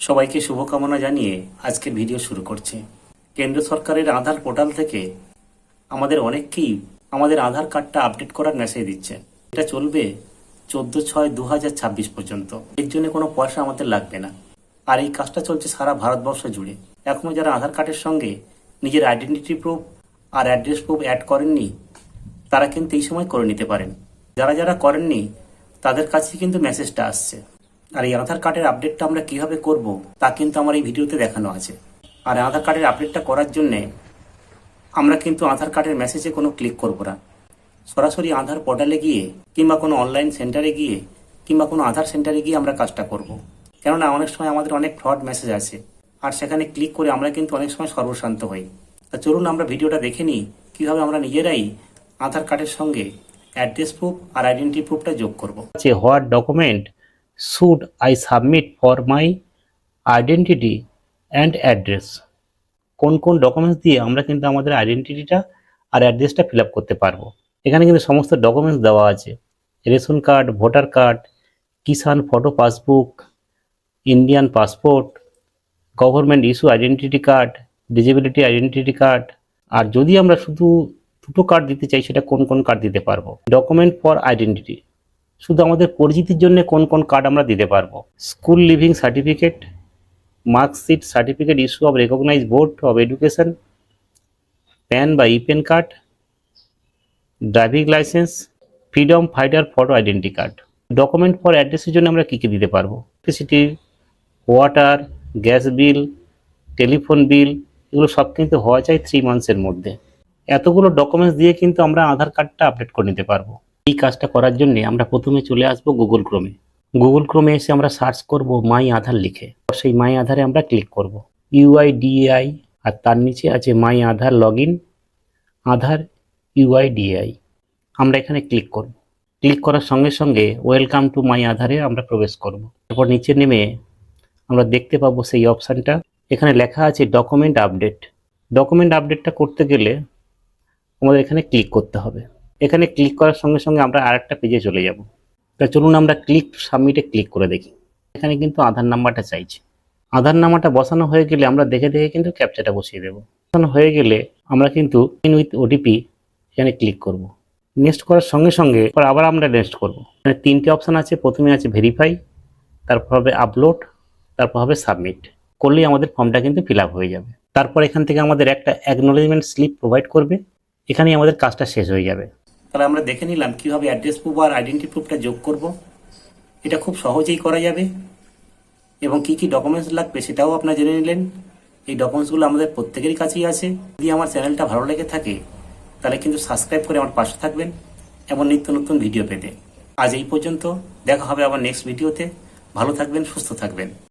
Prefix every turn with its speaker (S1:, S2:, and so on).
S1: সবাইকে শুভকামনা জানিয়ে আজকের ভিডিও শুরু করছি। কেন্দ্র সরকারের আধার পোর্টাল থেকে আমাদের অনেককেই আমাদের আধার কার্ডটা আপডেট করার মেসেজ দিচ্ছে। এটা চলবে চোদ্দ ছয় দু হাজার ছাব্বিশ পর্যন্ত। এর জন্য কোনো পয়সা আমাদের লাগবে না। আর এই কাজটা চলছে সারা ভারতবর্ষ জুড়ে। এখনও যারা আধার কার্ডের সঙ্গে নিজের আইডেন্টিটি প্রুফ আর অ্যাড্রেস প্রুফ অ্যাড করেননি, তারা কিন্তু এই সময় করে নিতে পারেন। যারা যারা করেননি, তাদের কাছে কিন্তু মেসেজটা আসছে। আর এই আধার কার্ডের আপডেটটা আমরা কীভাবে করব, তা কিন্তু আমার এই ভিডিওতে দেখানো আছে। আর আধার কার্ডের আপডেটটা করার জন্যে আমরা কিন্তু আধার কার্ডের মেসেজে কোনো ক্লিক করব না। সরাসরি আধার পোর্টালে গিয়ে কিংবা কোনো অনলাইন সেন্টারে গিয়ে কিংবা কোনো আধার সেন্টারে গিয়ে আমরা কাজটা করব। কেননা অনেক সময় আমাদের অনেক ফ্রড মেসেজ আছে আর সেখানে ক্লিক করে আমরা কিন্তু অনেক সময় সর্বশান্ত হই। তা চলুন আমরা ভিডিওটা দেখে নিই, কীভাবে আমরা নিজেরাই আধার কার্ডের সঙ্গে অ্যাড্রেস প্রুফ আর আইডেন্টি প্রুফটা যোগ করব। যে what document should I submit for my identity and address কোন কোন ডকুমেন্টস দিয়ে আমরা কিন্তু আমাদের আইডেন্টিটিটা আর অ্যাড্রেসটা ফিল আপ করতে পারব? এখানে কিন্তু সমস্ত ডকুমেন্টস দেওয়া আছে। Ration card, voter card, Kisan photo passbook Indian passport government issue identity card disability identity card আর যদি আমরা শুধু দুটো কার্ড দিতে চাই, সেটা কোন কোন কার্ড দিতে পারব? ডকুমেন্ট ফর আইডেন্টিটি শুধু আমাদের পরিচিতির জন্য কোন কোন কার্ড আমরা দিতে পারব? School leaving certificate marksheet certificate issue of recognise board of education PAN বা e PAN card driving licence freedom fighter photo identity card document for অ্যাড্রেসের জন্য আমরা কী কী দিতে পারব? Electricity water gas bill telephone bill এগুলো সব কিন্তু হওয়া চাই থ্রি মান্থসের মধ্যে। এতগুলো ডকুমেন্টস দিয়ে কিন্তু আমরা আধার কার্ডটা আপডেট করে নিতে পারব। এই কাজটা করার জন্য আমরা প্রথমে চলে আসব গুগল ক্রোমে গুগল ক্রোমে এসে আমরা সার্চ করব মাই আধার লিখে। সেই মাই আধারে আমরা ক্লিক করব। ইউআইডিএআই আর তার নিচে আছে my Aadhaar log in Aadhaar UIDAI আমরা এখানে ক্লিক করব। ক্লিক করার সঙ্গে সঙ্গে ওয়েলকাম টু মাই আধারে আমরা প্রবেশ করব। তারপর নিচে নেমে আমরা দেখতে পাবো সেই অপশানটা। এখানে লেখা আছে ডকুমেন্ট আপডেট ডকুমেন্ট আপডেটটা করতে গেলে আমাদের এখানে ক্লিক করতে হবে। এখানে ক্লিক করার সঙ্গে সঙ্গে আমরা আরেকটা পেজে চলে যাব। তা চলুন আমরা ক্লিক সাবমিটে ক্লিক করে দেখি। এখানে কিন্তু আধার নাম্বারটা চাইছে। আধার নাম্বারটা বসানো হয়ে গেলে আমরা দেখে দেখে কিন্তু ক্যাপচাটা বসিয়ে দেবো। বসানো হয়ে গেলে আমরা কিন্তু ইন উইথ ওটিপি এখানে ক্লিক করব। নেক্সট করার সঙ্গে সঙ্গে আবার আমরা নেক্সট করব। এখানে তিনটে অপশান আছে। প্রথমে আছে ভেরিফাই তারপর হবে আপলোড তারপর হবে সাবমিট করলেই আমাদের ফর্মটা কিন্তু ফিল হয়ে যাবে। তারপর এখান থেকে আমাদের একটা অ্যাকনোলেজমেন্ট স্লিপ প্রোভাইড করবে। এখানেই আমাদের কাজটা শেষ হয়ে যাবে। তাহলে আমরা দেখে নিলাম কীভাবে অ্যাড্রেস প্রুফ আর আইডেন্টি প্রুফটা যোগ করব। এটা খুব সহজেই করা যাবে। এবং কি কি ডকুমেন্টস লাগবে সেটাও আপনারা জেনে নিলেন। এই ডকুমেন্টসগুলো আমাদের প্রত্যেকেরই কাছেই আছে। যদি আমার চ্যানেলটা ভালো লেগে থাকে, তাহলে কিন্তু সাবস্ক্রাইব করে আমার পাশে থাকবেন। এমন নিত্য নতুন ভিডিও পেতে। আজ এই পর্যন্ত। দেখা হবে আবার নেক্সট ভিডিওতে ভালো থাকবেন, সুস্থ থাকবেন।